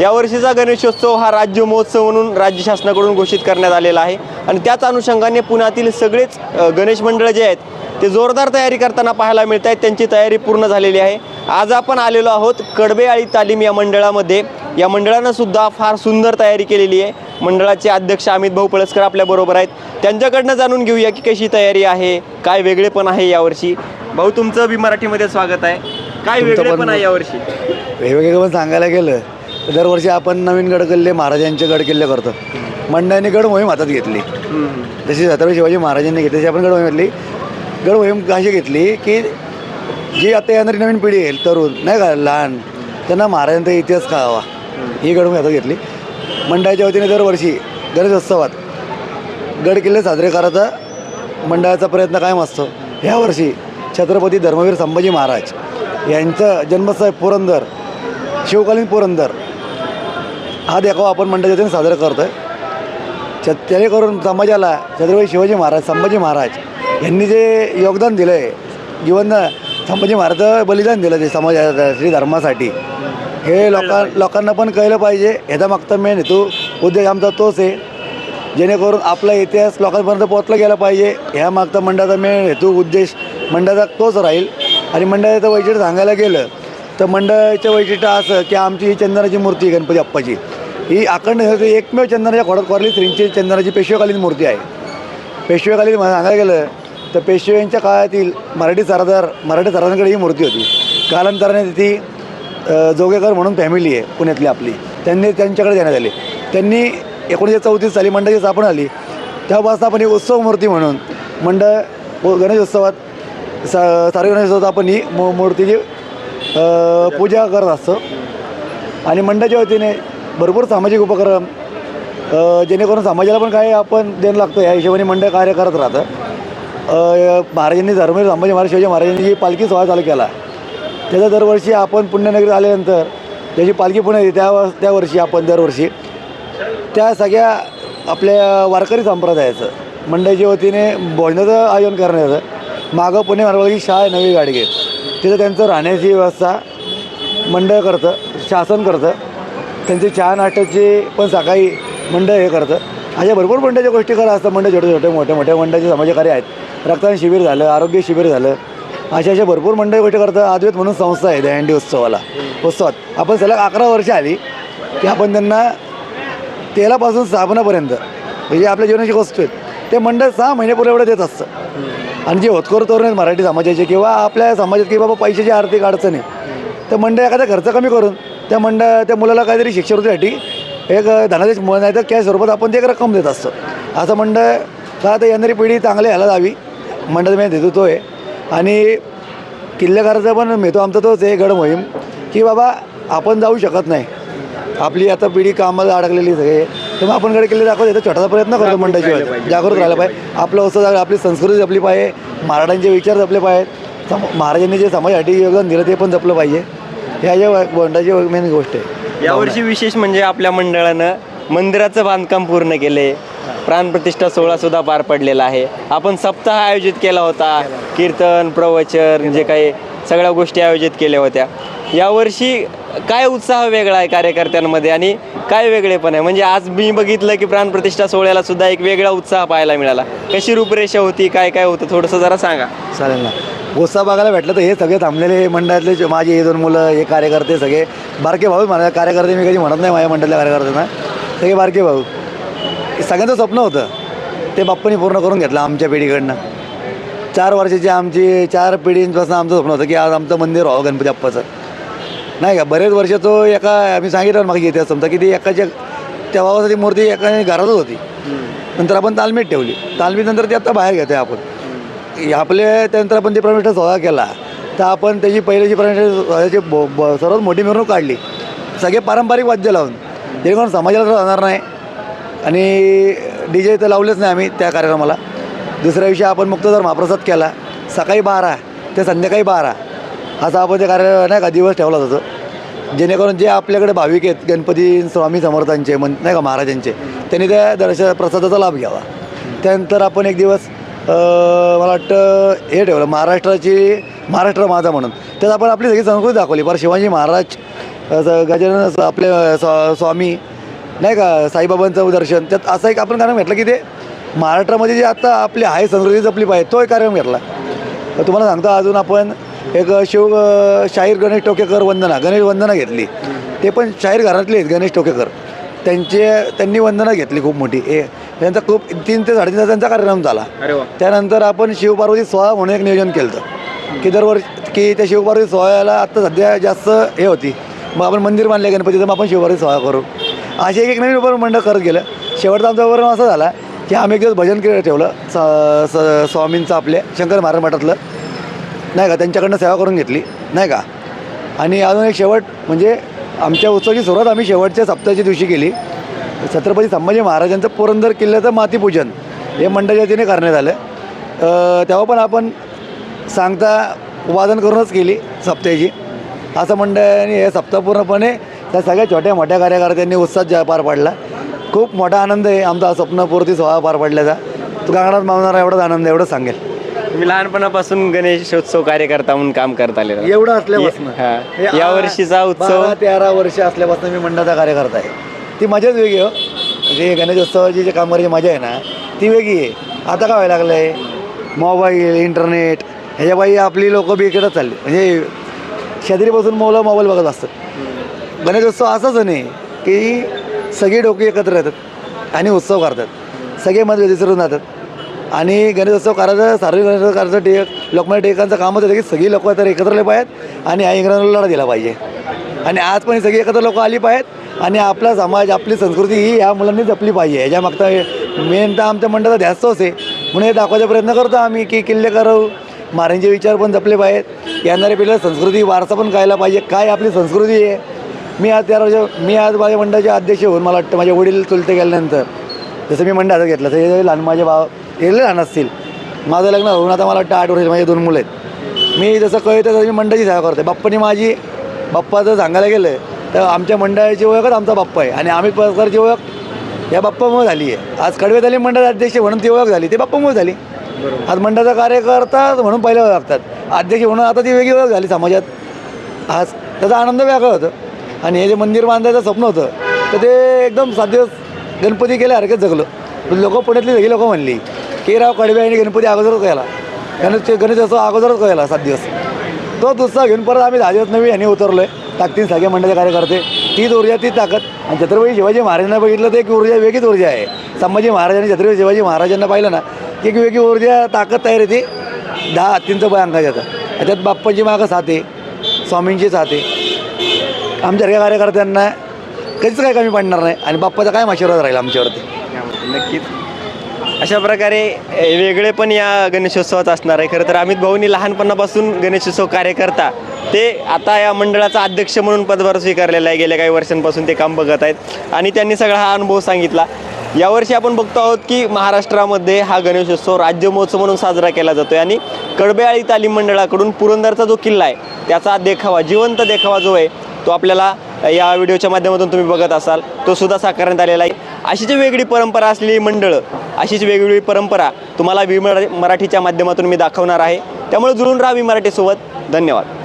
यावर्षीचा गणेशोत्सव हा राज्य महोत्सव म्हणून राज्य शासनाकडून घोषित करण्यात आलेला आहे. आणि त्याच अनुषंगाने पुण्यातील सगळेच गणेश मंडळ जे आहेत ते जोरदार तयारी करताना पाहायला मिळत आहेत. त्यांची तयारी पूर्ण झालेली आहे. आज आपण आलेलो आहोत कडबेआळी तालीम या मंडळामध्ये. या मंडळानं सुद्धा फार सुंदर तयारी केलेली आहे. मंडळाचे अध्यक्ष अमित भाऊ पळसकर आपल्याबरोबर आहेत. त्यांच्याकडनं जाणून घेऊया की कशी तयारी आहे काय वेगळेपण आहे यावर्षी भाऊ तुमचं बी मराठीमध्ये स्वागत आहे. काय वेगळेपण आहे यावर्षी वेगवेगळं सांगायला गेलं दरवर्षी आपण नवीन गडकिल्ले महाराजांचे गडकिल्ले करतो. मंडळांनी गड मोहीम हातात घेतली. जशी छत्रपती शिवाजी महाराजांनी घेतली तशी आपण गड मोहीम घेतली. गड मोहीम कशी घेतली की जी आता येणारी नवीन पिढी येईल तरुण नाही का लहान त्यांना महाराजांचा इतिहास कळावा. ही गड मोहीम हातात घेतली. मंडळाच्या वतीने दरवर्षी गणेशोत्सवात गडकिल्ले साजरे करायचा मंडळाचा प्रयत्न कायम असतो. ह्यावर्षी छत्रपती धर्मवीर संभाजी महाराज यांचं जन्मस्थळ पुरंदर शिवकालीन पुरंदर हा देखावा आपण मंडळाच्या वतीने साजरा करतो आहे छ जेणेकरून समाजाला छत्रपती शिवाजी महाराज संभाजी महाराज यांनी जे योगदान दिलं आहे जीवन संभाजी महाराज बलिदान दिलं ते समाजासाठी धर्मासाठी हे लोकां लोकांना पण कळलं पाहिजे. ह्याचा मागचा मेन हेतू उद्देश आमचा तोच आहे. जेणेकरून आपला इतिहास लोकांपर्यंत पोहोचला गेला पाहिजे. ह्या मागचा मंडळाचा मेन हेतू उद्देश मंडळाचा तोच राहील. आणि मंडळाचं वैशिष्ट्य सांगायला गेलं तर मंडळाचं वैशिष्ट्य असं की आमची ही चंदनाची मूर्ती आहे गणपती अप्पाची. ही आखंड एकमेव चंदनाच्या खोडात कोरली श्रींची चंदनाची पेशवेकालीन मूर्ती आहे. पेशवेकालीन सांगायला गेलं तर पेशव्यांच्या काळातील मराठी सरदार मराठी सरदारांकडे ही मूर्ती होती. कालांतराने ती जोगेकर म्हणून फॅमिली आहे पुण्यातली आपली. त्यांनी त्यांच्याकडे देण्यात आली. त्यांनी एकोणीसशे चौतीस साली मंडळाची स्थापना झाली. तेव्हापासून आपण ही उत्सव मूर्ती म्हणून मंडळ गणेश उत्सवात सा सारे गणेशोत्सवात आपण ही मूर्तीची पूजा करत असतो. आणि मंडळाच्या वतीने भरपूर सामाजिक उपक्रम जेणेकरून समाजाला पण काय आपण देणं लागतं या हिशोबाने मंडळ कार्य करत राहतं. महाराजांनी धर्मवीर संभाजी महाराज शिवाजी महाराजांनी जी पालखी सोहळा चालू केला त्याचा दरवर्षी आपण पुण्यनगरीत आल्यानंतर त्याची पालखी पुणे येते त्या त्या वर्षी आपण दरवर्षी. त्या सगळ्या आपल्या वारकरी संप्रदायाचं मंडळाच्या वतीने भोजनाचं आयोजन करण्याचं मागं पुणे मार्गावरची शाळा नवी गाडगे तिथं त्यांचं राहण्याची व्यवस्था मंडळ करतं शासन करतं. त्यांचे चहा नाटकचे पण सकाळी मंडळ हे करतं. अशा भरपूर मंडळाच्या गोष्टी करा असतात मंडळ छोटे छोटे मोठे मोठे मंडळाचे समाजकार्य आहेत. रक्तदान शिबिर झालं आरोग्य शिबिर झालं. अशा अशा भरपूर मंडळ गोष्टी करतं आद्वैत म्हणून संस्था आहे दहंडी उत्सवाला उत्सवात. आपण सलग अकरा वर्ष आली की आपण त्यांना तेलापासून साबणापर्यंत म्हणजे आपल्या जीवनाची वस्तू आहेत. ते मंडळ सहा महिन्यापूर्वी एवढं देत असतं. आणि जे होतकोर तरुण आहेत मराठी समाजाचे किंवा आपल्या समाजात की बाबा पैशाची आर्थिक अडचण आहे तर मंडळ एखादा खर्च कमी करून त्या मंडळ त्या मुलाला काहीतरी शिष्यवृत्तीसाठी एक धनादेश नाही तर कॅश स्वरूपात आपण ते एक रक्कम देत असतो. असं मंडळ का तर येणारी पिढी चांगली ह्याला जावी मंडळ मी देतो तो आहे. आणि किल्लेगाराचा पण मिळतो आमचा तोच आहे गड मोहीम की बाबा आपण जाऊ शकत नाही. आपली आता पिढी कामाला अडकलेली सगळे. तर मग आपण गड किल्ले दाखवतो याचा छोटासा प्रयत्न करतो मंडळाची राहिलं. जागृत राहायला पाहिजे. आपलं जपलं, आपली संस्कृती जपली पाहिजे. महाराजांचे विचार जपले पाहिजेत. सम महाराजांनी जे समाजासाठी योगदान दिलं ते पण जपलं पाहिजे. ह्या ज्या मंडळाची मेन गोष्ट आहे. यावर्षी विशेष म्हणजे आपल्या मंडळानं मंदिराचं बांधकाम पूर्ण केले. प्राणप्रतिष्ठा सोहळा सुद्धा पार पडलेला आहे. आपण सप्ताह आयोजित केला होता. कीर्तन प्रवचन जे काही सगळ्या गोष्टी आयोजित केल्या होत्या. यावर्षी काय उत्साह वेगळा आहे कार्यकर्त्यांमध्ये आणि काय वेगळेपण आहे? म्हणजे आज मी बघितलं की प्राणप्रतिष्ठा सोहळ्याला सुद्धा एक वेगळा उत्साह पाहायला मिळाला. कशी रूपरेषा होती? काय काय होतं? थोडंसं जरा सांगा. चालेल ना. उत्साह बघायला भेटलं तर हे सगळे थांबलेले मंडळातले जे माझे हे दोन मुलं हे कार्यकर्ते सगळे. बारके भाऊ मला कार्यकर्ते मी कधी म्हणत नाही माझ्या मंडळातल्या कार्यकर्त्यांना. सगळे बारके भाऊ. सगळ्यांचं स्वप्न होतं. ते बाप्पानी पूर्ण करून घेतलं आमच्या पिढीकडनं. चार वर्षाची आमची चार पिढींपासून आमचं स्वप्न होतं की आज आमचं मंदिर व्हावं गणपती बाप्पाचं. नाही का? बरेच वर्ष तो एका आम्ही सांगितलं मग येते समजा की ती एकाच्या तेव्हा ती मूर्ती एका घरातच होती. नंतर आपण तालमीत ठेवली. तालमीत नंतर ती आता बाहेर घेतो आपण. हे आपले त्यानंतर आपण ते प्रतिष्ठा सोहळा केला तर आपण त्याची पहिल्याची प्रतिष्ठा सोहळ्याची ब- सर्वात मोठी मिरवणूक काढली. सगळे पारंपरिक वाद्य लावून. जेणेकरून समाजाला त्रास नाही. आणि डी जे तर लावलेच नाही आम्ही त्या कार्यक्रमाला. दुसऱ्या दिवशी आपण मुक्त जर महाप्रसाद केला. सकाळी बारा ते संध्याकाळी बारा. असा आपण ते कार्य नाही का दिवस ठेवला जातो. जेणेकरून जे आपल्याकडे भाविक आहेत गणपती स्वामी समर्थांचे म्हण नाही का महाराजांचे त्यांनी त्या दर्शन प्रसादाचा लाभ घ्यावा. त्यानंतर आपण एक दिवस मला वाटतं हे ठेवलं महाराष्ट्राची महाराष्ट्र माझा म्हणून. त्यात आपण आपली सगळी संस्कृती दाखवली. पर शिवाजी महाराज गजानन आपले स्वा स्वामी नाही का साईबाबांचं दर्शन. त्यात असं एक आपण कार्यक्रम घेतलं की ते महाराष्ट्रामध्ये जे आता आपली आहे संस्कृती जपली पाहिजे तो एक कार्यक्रम घेतला. तर तुम्हाला सांगतो अजून आपण एक शिव शाहीर गणेश टोकेकर वंदना गणेश वंदना घेतली. ते पण शाहीर घरातले आहेत गणेश टोकेकर. त्यांचे त्यांनी वंदना घेतली खूप मोठी. ए त्यांचा खूप तीन ते साडेतीन तास त्यांचा कार्यक्रम झाला. अरे वा. त्यानंतर आपण शिवपार्वती सोहळा म्हणून एक नियोजन केलं होतं की दरवर्षी की त्या शिवपार्वती सोहळ्याला आत्ता सध्या जास्त हे होती. मग आपण मंदिर बांधले गणपतीचं मग आपण शिवपार्वती सोहळा करू. असे एक एक नवीन उपक्रम मंडळ करत गेलं. शेवटचा आमचा उपक्रम असा झाला की आम्ही एक दिवस भजन केलं ठेवलं स- स- स्वामींचं आपल्या शंकर महाराज मठातलं. नाही का? त्यांच्याकडनं सेवा करून घेतली. नाही का? आणि अजून एक शेवट म्हणजे आमच्या उत्सवाची सुरुवात आम्ही शेवटच्या सप्ताहाच्या दिवशी केली. छत्रपती संभाजी महाराजांचं पुरंदर किल्ल्याचं मातीपूजन हे मंडळाच्या वतीने करण्यात आलं. तेव्हा पण आपण सांगता वादन करूनच केली सप्ताहाची. असं मंडळाने हे सप्ताह पूर्णपणे त्या सगळ्या छोट्या मोठ्या कार्यकर्त्यांनी उत्साह पार पाडला. खूप मोठा आनंद आहे आमचा स्वप्नपूर्ती सोहळा पार पडल्याचा. तू कागडात मावणारा एवढाच आनंद एवढंच सांगेल. तुम्ही लहानपणापासून गणेशोत्सव कार्यकर्ता म्हणून काम करत आले एवढं असल्यापासून? हा. या वर्षीचा उत्सव बारा तेरा वर्ष असल्यापासून मी मंडळाचा कार्यकर्ता आहे. ती मजाच वेगळी हो. म्हणजे गणेशोत्सवाची जी काम करायची मजा आहे ना ती वेगळी आहे. आता काय व्हायला लागलं आहे मोबाईल इंटरनेट ह्याच्या बाई आपली लोकं बी इकडंच चालली. म्हणजे शेजारीपासून मुलं मोबाईल बघत असतात. गणेशोत्सव असाच नाही की सगळी डोके एकत्र येतात आणि उत्सव करतात. सगळे मत विसरून जातात. आणि गणेशोत्सव करायचं सार्वजनिक गणेशोत्सव करायचं टे लोकमान्य टिळकांचं कामच होतं की सगळी लोकं तर एकत्र आले पाहिजेत आणि या इंग्रजांना लढा दिला पाहिजे. आणि आज पण सगळी एकत्र लोक आली पाहिजेत आणि आपला समाज आपली संस्कृती ही या मुलांनी जपली पाहिजे. ह्याच्या मागचा मेन तर आमच्या मंडळाचा ध्यास्तोच आहे. म्हणून हे दाखवायचा प्रयत्न करतो आम्ही की किल्ले करू महाराजांचे विचार पण जपले पाहिजेत. येणाऱ्या पिढीला संस्कृती वारसा पण कळायला पाहिजे. काय आपली संस्कृती आहे? मी आज त्या मी आज माझ्या मंडळाचे अध्यक्ष होऊन मला वाटतं माझे वडील चुलते गेल्यानंतर. जसं मी मंडळाचं घेतलं तसं लहान माझे भाव लय लहान असतील माझं लग्न होऊन आता मला वाटतं आठ वर्ष माझे दोन मुलं आहेत. मी जसं कळतं तसं मी मंडळाची सेवा करतो बाप्पानी माझी बाप्पा जर सांगायला गेलं तर आमच्या मंडळाची ओळखच आमचा बाप्पा आहे. आणि आम्ही प्रकारची ओळख या बाप्पामुळे झाली आहे. आज कडवे झाले मंडळ अध्यक्ष म्हणून ती ओळख झाली. ते बाप्पामुळे झाली. आज मंडळाचा कार्यकर्ता म्हणून ओळख लागतात. अध्यक्ष म्हणून आता ती वेगळी ओळख झाली समाजात. आज त्याचा आनंद वेगळा होतो. आणि हे जे मंदिर बांधायचं स्वप्न होतं तर ते एकदम सात दिवस गणपती केल्यासारखंच जगलो. लोक पुण्यातली सगळी लोकं म्हणली. केराव कडवे आणि गणपती अगोदरच कळला गणेश गणेशोत्सव अगोदरच कळला सात दिवस. तोच उत्सव घेऊन परत आम्ही दहा दिवस नवी यांनी उतरलो आहे ताकदीन सगळे मंडळाचे कार्यकर्ते तीच ऊर्जा तीच ताकद. आणि छत्रपती शिवाजी महाराजांना बघितलं तर एक ऊर्जा वेगळीच ऊर्जा आहे. संभाजी महाराजांनी छत्रपती शिवाजी महाराजांना पाहिलं ना की एक वेगळी ऊर्जा ताकद तयार येते दहा हत्तींचं बळ अंगाच्या त्याच्यात बाप्पाची मागं साथ आहे स्वामींची साथ आहे. आमच्या कार्यकर्त्यांना कधीच काय कमी पडणार नाही. आणि बाप्पाचा काय आशीर्वाद राहील आमच्यावरती. नक्कीच. अशा प्रकारे वेगळे पण या गणेशोत्सवात असणार आहे. खरं तर अमित भाऊनी लहानपणापासून गणेशोत्सव कार्यकर्ता ते आता या मंडळाचा अध्यक्ष म्हणून पदभार स्वीकारलेला आहे. गेल्या काही वर्षांपासून ते काम बघत आहेत. आणि त्यांनी सगळा हा अनुभव सांगितला. यावर्षी आपण बघतो आहोत की महाराष्ट्रामध्ये हा गणेशोत्सव राज्य महोत्सव म्हणून साजरा केला जातोय. आणि कडबेआळी तालीम मंडळाकडून पुरंदरचा जो किल्ला आहे त्याचा देखावा जिवंत देखावा जो आहे तो आपल्याला या व्हिडिओच्या माध्यमातून तुम्ही बघत असाल. तो सुद्धा साकारण्यात आलेला आहे. अशीच वेगळी परंपरा असलेली मंडळं अशीच वेगवेगळी परंपरा तुम्हाला वी मराठीच्या माध्यमातून मी दाखवणार आहे. त्यामुळे जुळून राहा वी मराठीसोबत. धन्यवाद.